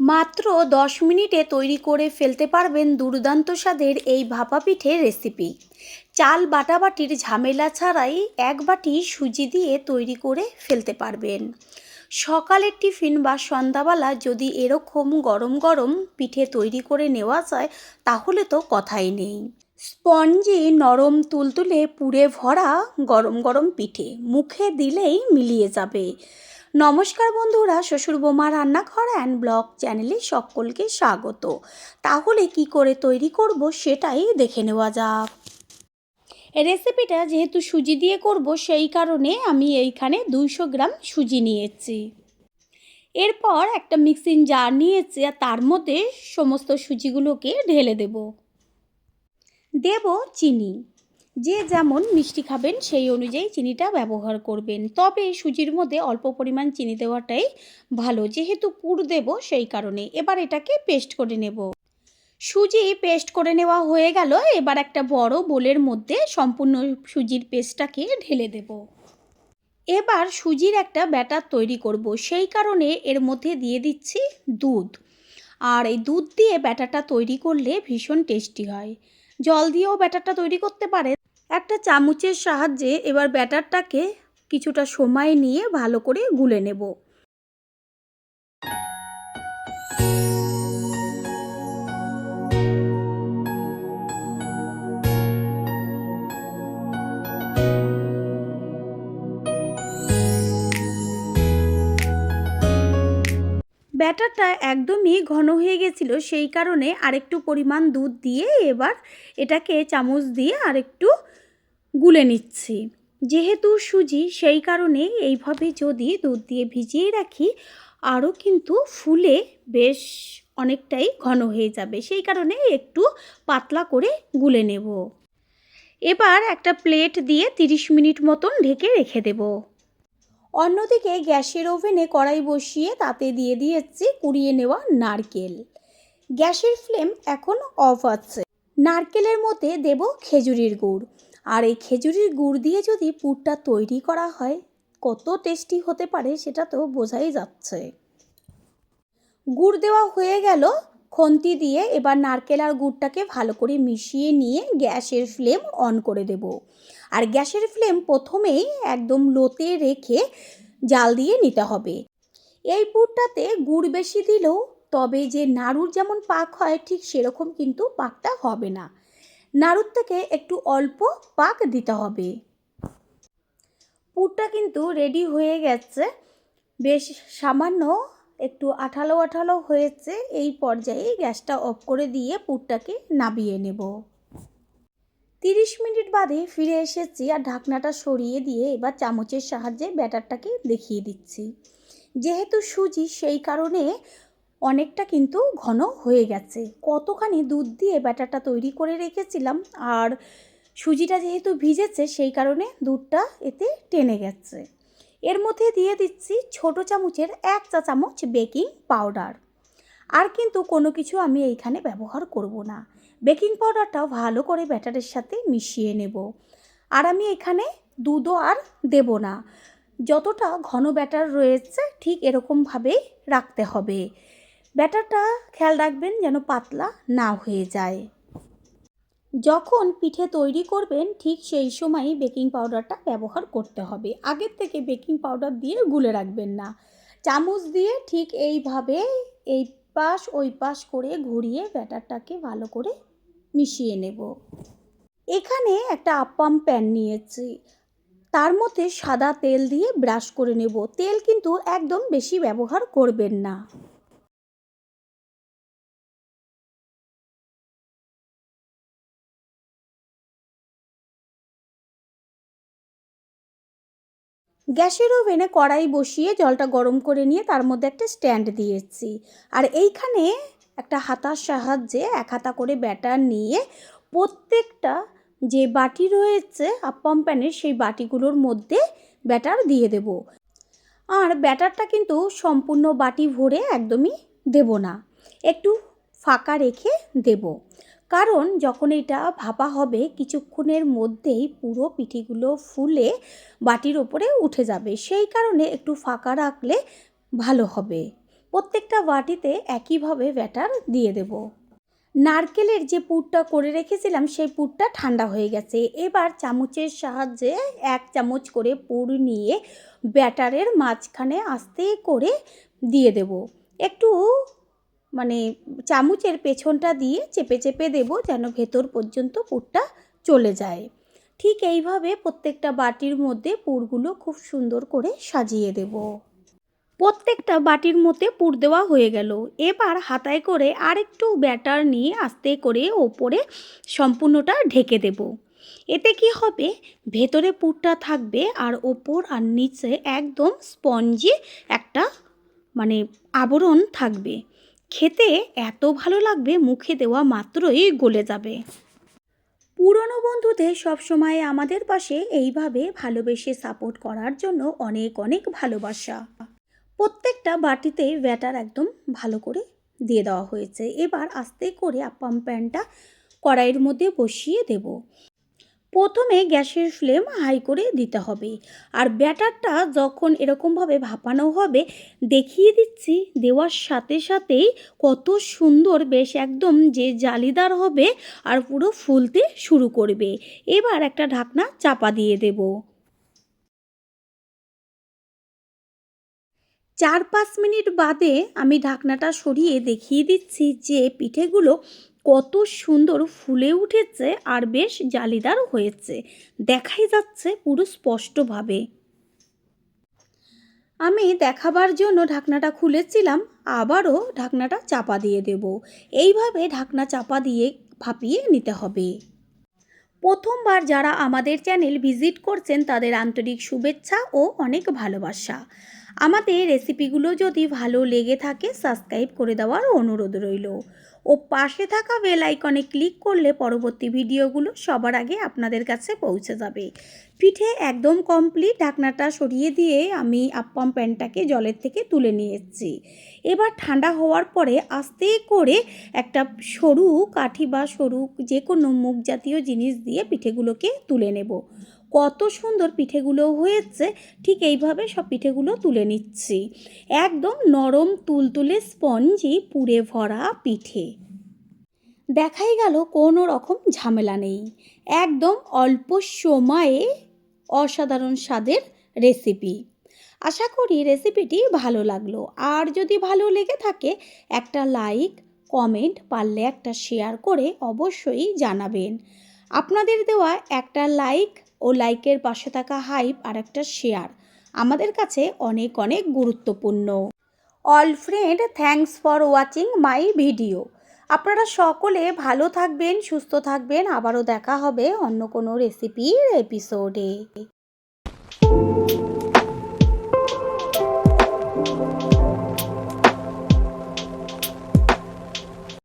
মাত্র দশ মিনিটে তৈরি করে ফেলতে পারবেন দুর্দান্ত স্বাদের এই ভাপা পিঠে রেসিপি। চাল বাটাবাটির ঝামেলা ছাড়াই এক বাটি সুজি দিয়ে তৈরি করে ফেলতে পারবেন। সকালের টিফিন বা সন্ধ্যাবেলা যদি এরকম গরম গরম পিঠে তৈরি করে নেওয়া যায়, তাহলে তো কথাই নেই। স্পঞ্জি নরম তুলতুলে পুড়ে ভরা গরম গরম পিঠে মুখে দিলেই মিলিয়ে যাবে। নমস্কার বন্ধুরা, শ্বশুর বোমা রান্নাঘর অ্যান্ড ব্লগ চ্যানেলে সকলকে স্বাগত। তাহলে কি করে তৈরি করব সেটাই দেখে নেওয়া যাক। রেসিপিটা যেহেতু সুজি দিয়ে করব, সেই কারণে আমি এইখানে দুইশো গ্রাম সুজি নিয়েছি। এরপর একটা মিক্সিং জার নিয়েছি আর তার মধ্যে সমস্ত সুজিগুলোকে ঢেলে দেব। দেব চিনি। যে যেমন মিষ্টি খাবেন, সেই অনুযায়ী চিনিটা ব্যবহার করবেন। তবে সুজির মধ্যে অল্প পরিমাণ চিনি দেওয়াটাই ভালো। যেহেতু পুর দেব, সেই কারণে এবার এটাকে পেস্ট করে নেব। সুজি পেস্ট করে নেওয়া হয়ে গেল। এবার একটা বড় বোলের মধ্যে সম্পূর্ণ সুজির পেস্টটাকে ঢেলে দেব। এবার সুজির একটা ব্যাটার তৈরি করব। সেই কারণে এর মধ্যে দিয়ে দিচ্ছি দুধ। আর এই দুধ দিয়ে ব্যাটারটা তৈরি করলে ভীষণ টেস্টি হয়। জল দিয়েও ব্যাটারটা তৈরি করতে পারে। একটা চামচের সাহায্যে এবার ব্যাটারটাকে কিছুটা সময় নিয়ে ভালো করে গুলে নেব। ব্যাটারটা একদমই ঘন হয়ে গেছিল, সেই কারণে আরেকটু পরিমাণ দুধ দিয়ে এবার এটাকে চামচ দিয়ে আরেকটু গুলে নিচ্ছি। যেহেতু সুজি, সেই কারণে এইভাবে যদি দুধ দিয়ে ভিজিয়ে রাখি, আরও কিন্তু ফুলে বেশ অনেকটাই ঘন হয়ে যাবে, সেই কারণে একটু পাতলা করে গুলে নেব। এবার একটা প্লেট দিয়ে 30 মিনিট মতন ঢেকে রেখে দেবো। অন্যদিকে গ্যাসের ওভেনে কড়াই বসিয়ে তাতে দিয়ে দিয়েছি কুড়িয়ে নেওয়া নারকেল। গ্যাসের ফ্লেম এখন অফ আছে। নারকেলের মধ্যে দেব খেজুরির গুড়। আর এই খেজুরির গুড় দিয়ে যদি পুরটা তৈরি করা হয়, কত টেস্টি হতে পারে সেটা তো বোঝাই যাচ্ছে। গুড় দেওয়া হয়ে গেল খন্তি দিয়ে এবার নারকেল আর গুড়টাকে ভালো করে মিশিয়ে নিয়ে গ্যাসের ফ্লেম অন করে দেব। আর গ্যাসের ফ্লেম প্রথমেই একদম লোতে রেখে জাল দিয়ে নিতে হবে। এই পুরটাতে গুড় বেশি দিলেও তবে যে নাড়ুর যেমন পাক হয়, ঠিক সেরকম কিন্তু পাকটা হবে না। নাড়ুর থেকে একটু অল্প পাক দিতে হবে। পুরটা কিন্তু রেডি হয়ে গেছে। বেশ সামান্য একটু আঠালো আঠালো হয়েছে, এই পর্যায়ে গ্যাসটা অফ করে দিয়ে পুরটাকে নাবিয়ে নেব। তিরিশ মিনিট বাদে ফিরে এসেছি আর ঢাকনাটা সরিয়ে দিয়ে এবার চামচের সাহায্যে ব্যাটারটাকে দেখিয়ে দিচ্ছি। যেহেতু সুজি, সেই কারণে অনেকটা কিন্তু ঘন হয়ে গেছে। কতখানি দুধ দিয়ে ব্যাটারটা তৈরি করে রেখেছিলাম আর সুজিটা যেহেতু ভিজেছে, সেই কারণে দুধটা এতে টেনে গেছে। এর মধ্যে দিয়ে দিচ্ছি ছোট চামচের এক চা চামচ বেকিং পাউডার। আর কিন্তু কোনো কিছু আমি এইখানে ব্যবহার করব না। বেকিং পাউডারটাও ভালো করে ব্যাটারের সাথে মিশিয়ে নেব। আর আমি এখানে দুধও আর দেব না। যতটা ঘন ব্যাটার রয়েছে ঠিক এরকমভাবেই রাখতে হবে। ব্যাটারটা খেয়াল রাখবেন যেন পাতলা না হয়ে যায়। যখন পিঠে তৈরি করবেন, ঠিক সেই সময়ই বেকিং পাউডারটা ব্যবহার করতে হবে। আগের থেকে বেকিং পাউডার দিয়ে গুলে রাখবেন না। চামচ দিয়ে ঠিক এইভাবে এই পাশ, ওই পাশ করে ঘুরিয়ে ব্যাটারটাকে ভালো করে মিশিয়ে নেব। এখানে একটা আপ্পাম প্যান নিয়েছি। তার মধ্যে সাদা তেল দিয়ে ব্রাশ করে নেব। তেল কিন্তু একদম বেশি ব্যবহার করবেন না। গ্যাসের ওভেনে কড়াই বসিয়ে জলটা গরম করে নিয়ে তার মধ্যে একটা স্ট্যান্ড দিয়েছি। আর এইখানে একটা হাতার সাহায্যে এক হাতা করে ব্যাটার নিয়ে প্রত্যেকটা যে বাটি রয়েছে আপ্পাম প্যানের সেই বাটিগুলোর মধ্যে ব্যাটার দিয়ে দেব। আর ব্যাটারটা কিন্তু সম্পূর্ণ বাটি ভরে একদমই দেব না। একটু ফাঁকা রেখে দেব। কারণ যখন এটা ভাপা হবে, কিছুক্ষণের মধ্যেই পুরো পিঠিগুলো ফুলে বাটির ওপরে উঠে যাবে। সেই কারণে একটু ফাঁকা রাখলে ভালো হবে। প্রত্যেকটা বাটিতে একইভাবে ব্যাটার দিয়ে দেব। নারকেলের যে পুরটা করে রেখেছিলাম, সেই পুরটা ঠান্ডা হয়ে গেছে। এবার চামচের সাহায্যে এক চামচ করে পুর নিয়ে ব্যাটারের মাঝখানে আস্তে করে দিয়ে দেব। একটু মানে চামচের পেছনটা দিয়ে চেপে চেপে দেব যেন ভেতর পর্যন্ত পুরটা চলে যায়। ঠিক এইভাবে প্রত্যেকটা বাটির মধ্যে পুরগুলো খুব সুন্দর করে সাজিয়ে দেব। প্রত্যেকটা বাটির মধ্যে পুর দেওয়া হয়ে গেল। এবার হাতায় করে আরেকটু ব্যাটার নিয়ে আস্তে করে ওপরে সম্পূর্ণটা ঢেকে দেব। এতে কি হবে? ভেতরে পুরটা থাকবে আর ওপর আর নিচে একদম স্পঞ্জি একটা মানে আবরণ থাকবে। খেতে এত ভালো লাগবে, মুখে দেওয়া মাত্রই গলে যাবে। পুরনো বন্ধুদের সবসময় আমাদের পাশে এইভাবে ভালোবেসে সাপোর্ট করার জন্য অনেক অনেক ভালোবাসা। প্রত্যেকটা বাটিতে ব্যাটার একদম ভালো করে দিয়ে দেওয়া হয়েছে। এবার আস্তে করে আপাম প্যানটা কড়াইয়ের মধ্যে বসিয়ে দেব। প্রথমে গ্যাসের ফ্লেম হাই করে দিতে হবে। আর ব্যাটারটা যখন এরকমভাবে ভাপানো হবে, দেখিয়ে দিচ্ছি, দেওয়ার সাথে সাথেই কত সুন্দর বেশ একদম যে জালিদার হবে আর পুরো ফুলতে শুরু করবে। এবার একটা ঢাকনা চাপা দিয়ে দেব। চার পাঁচ মিনিট বাদে আমি ঢাকনাটা সরিয়ে দেখিয়ে দিচ্ছি যে পিঠেগুলো কত সুন্দর ফুলে উঠেছে আর বেশ জালিদার হয়েছে। দেখাই যাচ্ছে পুরো স্পষ্টভাবে। আমি দেখাবার জন্য ঢাকনাটা খুলেছিলাম, আবারও ঢাকনাটা চাপা দিয়ে দেব। এইভাবে ঢাকনা চাপা দিয়ে ভাপিয়ে নিতে হবে। প্রথমবার যারা আমাদের চ্যানেল ভিজিট করছেন, তাদের আন্তরিক শুভেচ্ছা ও অনেক ভালোবাসা। আমাদের রেসিপিগুলো যদি ভালো লেগে থাকে, সাবস্ক্রাইব করে দেওয়ার অনুরোধ রইল। ও পাশে থাকা বেল আইকনে ক্লিক করলে পরবর্তী ভিডিওগুলো সবার আগে আপনাদের কাছে পৌঁছে যাবে। পিঠে একদম কমপ্লিট ঢাকনাটা সরিয়ে দিয়ে আমি আপ্পাম প্যানটাকে জলের থেকে তুলে নিয়ে এসেছি এবার ঠান্ডা হওয়ার পরে আস্তে করে একটা সরু কাঠি বা সরু যে কোনো মুখ জাতীয় জিনিস দিয়ে পিঠেগুলোকে তুলে নেব। কত সুন্দর পিঠেগুলো হয়েছে, ঠিক এইভাবে সব পিঠেগুলো তুলে নিচ্ছি। একদম নরম তুলতুলে স্পঞ্জি পুড়ে ভরা পিঠে। দেখাই গেল কোনো রকম ঝামেলা নেই। একদম অল্প সময়ে অসাধারণ স্বাদের রেসিপি। আশা করি রেসিপিটি ভালো লাগল। আর যদি ভালো লেগে থাকে, একটা লাইক, কমেন্ট পারলে একটা শেয়ার করে অবশ্যই জানাবেন। আপনাদের দেওয়া একটা লাইক ও লাইকের পাশে থাকা হাইপ আর একটা শেয়ার। আমাদের কাছে অনেক অনেক গুরুত্বপূর্ণ। All friend thanks for watching my video. আপনারা সকলে ভালো থাকবেন, সুস্থ থাকবেন। আবারও দেখা হবে অন্য কোনো রেসিপির এপিসোডে।